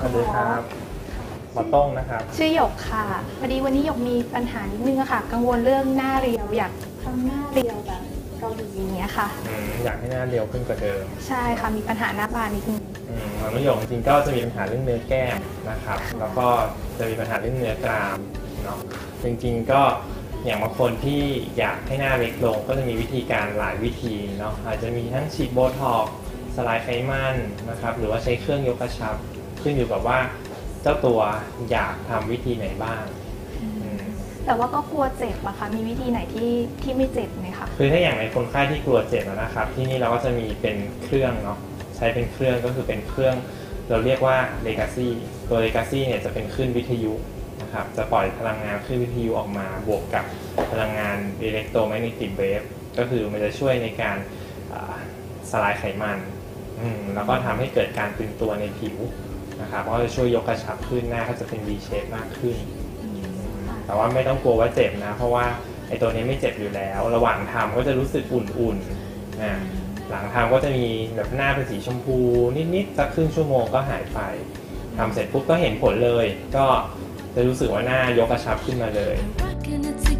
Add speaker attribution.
Speaker 1: ครับ หมอต้งนะครับ
Speaker 2: ชื่อหยกค่ะพอดีวันนี้หยกมีปัญหานิดนึงอะค่ะ กังวลเรื่องหน้าเรียวอยากทำหน้าเรียวแบบเกาหลีอย่างเงี้ยค่ะ
Speaker 1: อืมอยากให้หน้าเรียวขึ้นกว่าเดิม
Speaker 2: ใช่ค่ะมีปัญหาหน้าบานนิดนึง
Speaker 1: อืมความนิยมจริงๆก็จะมีปัญหาเรื่องเนื้อแก้มนะครับ แล้วก็จะมีปัญหาเรื่องเนื้อกรามเนาะ จริงๆก็อย่างบางคนที่อยากให้หน้าเล็กลงก็จะมีวิธีการหลายวิธีเนาะ อาจจะมีทั้งฉีดโบท็อกซ์สลายไขมันนะครับ หรือว่าใช้เครื่องยกกระชับ ขึ้นอยู่กับว่าเจ้าตัวอยากทำวิธีไหนบ้างอืม
Speaker 2: แต่ว่าก็กลัวเจ็บอะค่ะมีวิธีไหนที่ที่ไม่เจ็บไหมคะ
Speaker 1: คือถ้าอย่างในคนไข้ที่กลัวเจ็บอะนะครับ ที่นี่เราก็จะมีเป็นเครื่องเนาะใช้เป็นเครื่องก็คือเป็นเครื่อง เราเรียกว่า Legacy ตัว Legacy เนี่ยจะเป็นคลื่นวิทยุนะครับจะปล่อยพลังงานคลื่นวิทยุออกมาบวกกับพลังงาน Electromagnetic Wave ก็คือมันจะช่วยในการอ่าสลายไขมันอืมแล้วก็ทำให้เกิดการตึงตัวในผิว นะครับก็จะช่วยยกกระชับขึ้นหน้าก็จะเป็น V shape มากขึ้น แต่ว่าไม่ต้องกลัวว่าเจ็บนะ เพราะว่าไอ้ตัวนี้ไม่เจ็บอยู่แล้ว ระหว่างทำก็จะรู้สึกอุ่นๆนะหลังทำก็จะมีแบบหน้าเป็นสีชมพูนิดๆสักครึ่งชั่วโมงก็หายไปทำเสร็จปุ๊บก็เห็นผลเลย ก็จะรู้สึกว่าหน้ายกกระชับขึ้นมาเลย
Speaker 3: Rocking it to